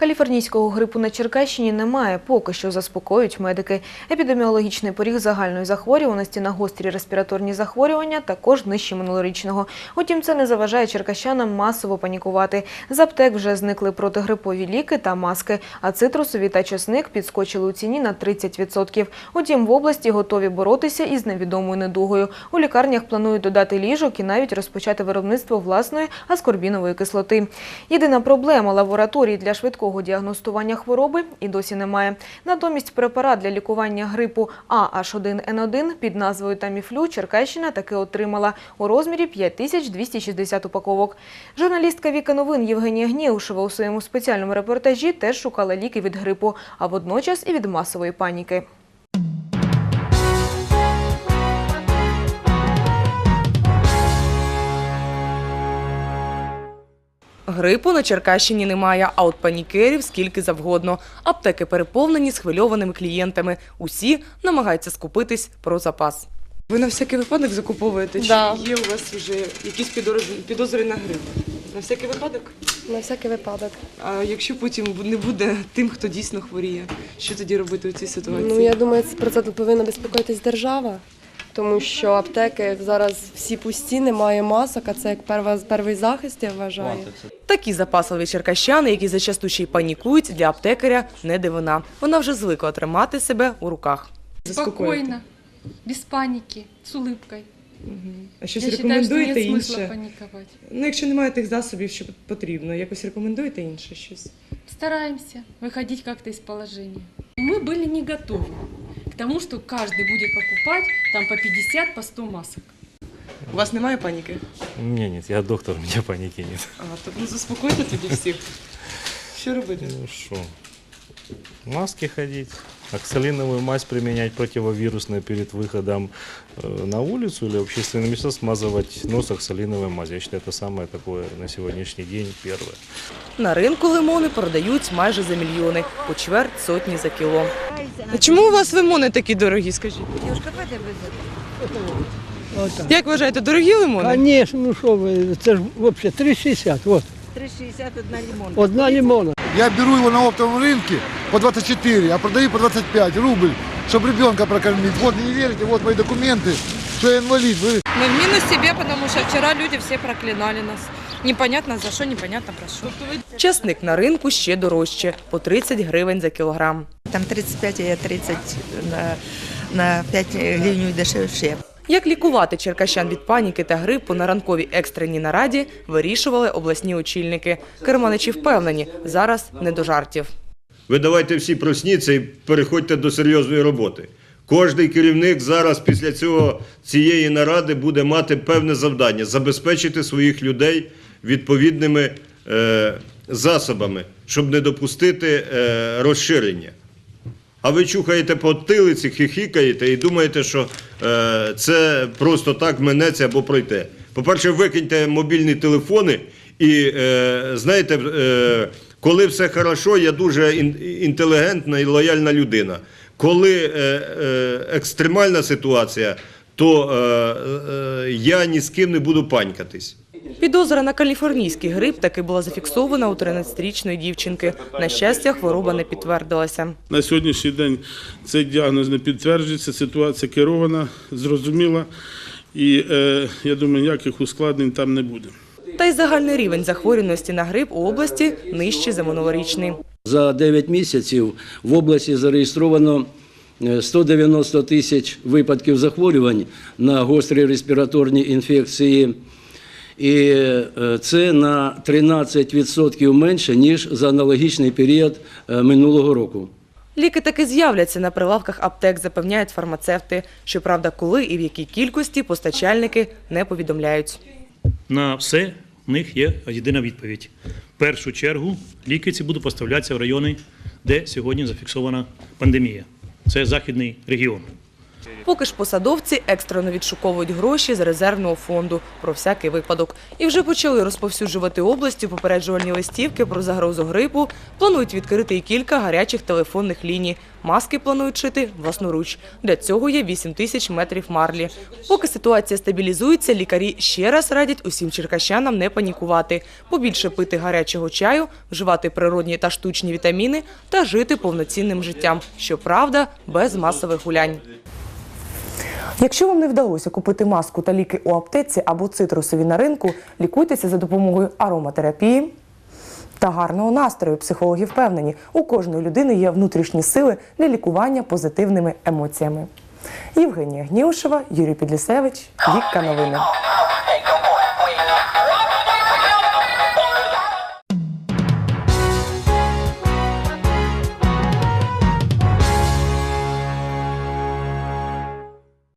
Каліфорнійського грипу на Черкащині немає, поки що заспокоюють медики. Епідеміологічний поріг загальної захворюваності на гострі респіраторні захворювання також нижче минулорічного. Утім, це не заважає черкащанам масово панікувати. З аптек вже зникли протигрипові ліки та маски, а цитрусові та чесник підскочили у ціні на 30%. Утім, в області готові боротися із невідомою недугою. У лікарнях планують додати ліжок і навіть розпочати виробництво власної аскорбінової кислоти. Єдина проблема лабораторій для швидкого діагностування хвороби і досі немає. Натомість препарат для лікування грипу AH1N1 під назвою Таміфлю Черкащина таки отримала у розмірі 5260 упаковок. Журналістка Віка Новин Євгенія Гніушева у своєму спеціальному репортажі теж шукала ліки від грипу, а водночас і від масової паніки. Грипу на Черкащині немає, а от панікерів скільки завгодно. Аптеки переповнені схвильованими клієнтами. Усі намагаються скупитись про запас. Ви на всякий випадок закуповуєте? Да. Чи є у вас вже якісь підозри на грип? На всякий випадок? На всякий випадок. А якщо потім не буде тим, хто дійсно хворіє, що тоді робити у цій ситуації? Ну я думаю, це- про це повинна безпокоїтись держава, тому що аптеки зараз всі пусті, немає масок, а це як перва, перший захист, я вважаю. Такі запасливі черкащани, які зачасту ще й панікують, для аптекаря не дивина. Вона вже звикла тримати себе у руках. Спокойно, без паники, с улыбкой. А щось Я считаю, что рекомендуєте нет смысла інше? паниковать. Ну, якщо немає тих засобів, що потрібно, якось рекомендуєте інше щось? Стараемся выходить как-то из положения. Мы были не готовы к тому, что каждый будет покупать там по 50, по 100 масок. У вас немає паніки? У меня нет, я доктор, у меня паники нет. А, то ну заспокойте тоді всіх. Що робити? Ну что, маски ходить, оксалиновую мазь применять противовирусную перед выходом э, на улицу или в общественные места, смазывать нос оксалиновой мазью. Я считаю, это самое такое на сегодняшний день первое. На ринку лимони продають майже за мільйони, по чверть сотні за кіло. А чому у вас лимони такі дорогі, скажіть? Як вважаєте, дорогі лимони? Конечно, ну що ви, це ж взагалі 3,60, от, 3,60 одна лимон. одна лимона. Я беру его на оптовом рынке по 24, а продаю по 25 рубль, чтобы ребенка прокормить. Вот не верите, вот мои документы, что я инвалид. Вы Мы в минус себе, потому что вчера люди все проклинали нас. Непонятно за что, непонятно про что. Часник на ринку ще дорожче, по 30 гривень за кілограм. Там 35, а я 30 на, на 5 гривень дешевше. Як лікувати черкащан від паніки та грипу на ранковій екстреній нараді, вирішували обласні очільники. Керманичі впевнені, зараз не до жартів. Ви давайте всі просніться і переходьте до серйозної роботи. Кожний керівник зараз після цього цієї наради буде мати певне завдання забезпечити своїх людей відповідними е, засобами, щоб не допустити е, розширення. А ви чухаєте по тилиці, хихікаєте і думаєте, що е, це просто так минеться або пройде. По-перше, викиньте мобільні телефони і е, знаєте, е, коли все хорошо, я дуже інтелігентна і лояльна людина. Коли е, е, екстремальна ситуація, то е, я ні з ким не буду панькатись. Підозра на каліфорнійський грип таки була зафіксована у 13-річної дівчинки. На щастя, хвороба не підтвердилася. На сьогоднішній день цей діагноз не підтверджується, ситуація керована, зрозуміла, і я думаю, ніяких ускладнень там не буде. Та й загальний рівень захворюваності на грип у області нижчий за минулорічний. За 9 місяців в області зареєстровано е, 190 тисяч випадків захворювань на гострі респіраторні інфекції. І е, це на 13% менше, ніж за аналогічний період е, минулого року. Ліки таки з'являться на прилавках аптек, запевняють фармацевти. Щоправда, коли і в якій кількості постачальники не повідомляють. На все в них є єдина відповідь. В першу чергу ліки ці будуть поставлятися в райони, де сьогодні зафіксована пандемія. Це західний регіон. Поки ж посадовці екстрено відшуковують гроші з резервного фонду про всякий випадок. І вже почали розповсюджувати областю попереджувальні листівки про загрозу грипу. Планують відкрити і кілька гарячих телефонних ліній. Маски планують шити власноруч. Для цього є 8 тисяч метрів марлі. Поки ситуація стабілізується, лікарі ще раз радять усім черкащанам не панікувати, побільше пити гарячого чаю, вживати природні та штучні вітаміни та жити повноцінним життям. Щоправда, без масових гулянь. Якщо вам не вдалося купити маску та ліки у аптеці або цитрусові на ринку, лікуйтеся за допомогою ароматерапії та гарного настрою. Психологи впевнені, у кожної людини є внутрішні сили для лікування позитивними емоціями. Євгенія Гнівшева, Юрій Підлісевич, Вікка Новини.